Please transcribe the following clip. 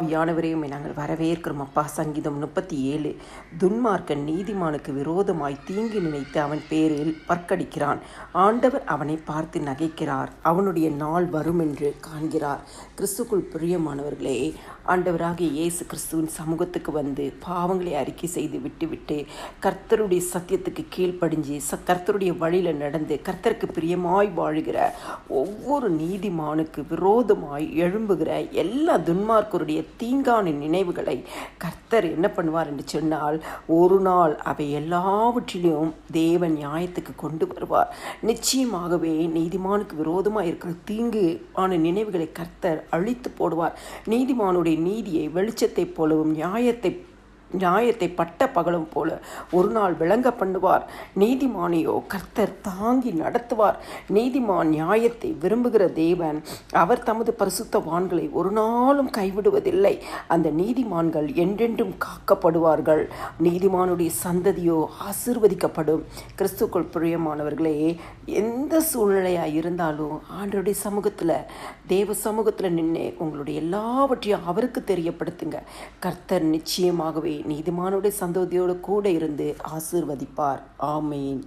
ஆவியானவரையும் நாங்கள் வரவேற்கிறோம். அப்பா சங்கீதம் முப்பத்தி ஏழு துன்மார்க்கன் நீதிமானுக்கு விரோதமாய் தீங்கு நினைத்து அவன் பேரில் பற்கடிக்கிறான். ஆண்டவர் அவனை பார்த்து நகைக்கிறார். அவனுடைய நாள் வரும் என்று காண்கிறார். கிறிஸ்துக்குள் பிரியமானவர்களே ஆண்டவராக இயேசு கிறிஸ்துவின் சமூகத்துக்கு வந்து பாவங்களை அறிக்கை செய்து விட்டுவிட்டு கர்த்தருடைய சத்தியத்துக்கு கீழ்ப்படிஞ்சு ச கர்த்தருடைய வழியில் நடந்து கர்த்தருக்கு பிரியமாய் வாழுகிற ஒவ்வொரு நீதிமானுக்கு விரோதமாய் எழும்புகிற எல்லா துன்மார்க்கருடைய தீங்கான நினைவுகளை கர்த்தர் என்ன பண்ணுவார் என்று சொன்னால் ஒரு நாள் அவை எல்லாவற்றிலும் தேவன் நியாயத்துக்கு கொண்டு வருவார். நிச்சயமாகவே நீதிமானுக்கு விரோதமாக இருக்கிற தீங்கு ஆன நினைவுகளை கர்த்தர் அழித்து போடுவார். நீதிமானுடைய நீதியை வெளிச்சத்தைப் போலவும் நியாயத்தை நியாயத்தை பட்ட பகலும் போல ஒரு நாள் விளங்க பண்ணுவார். நீதிமானையோ கர்த்தர் தாங்கி நடத்துவார். நீதிமான் நியாயத்தை விரும்புகிற தேவன் அவர் தமது பரிசுத்தவான்களை ஒரு நாளும் கைவிடுவதில்லை. அந்த நீதிமான்கள் என்றென்றும் காக்கப்படுவார்கள். நீதிமானுடைய சந்ததியோ ஆசிர்வதிக்கப்படும். கிறிஸ்துக்குள் பிரியமானவர்களே எந்த சூழ்நிலையாக இருந்தாலும் ஆண்டருடைய சமூகத்தில் தேவ சமூகத்தில் நின்று உங்களுடைய எல்லாவற்றையும் அவருக்கு தெரியப்படுத்துங்க. கர்த்தர் நிச்சயமாகவே நீதிமானுடைய சந்ததியோடு கூட இருந்து ஆசிர்வதிப்பார். ஆமேன்.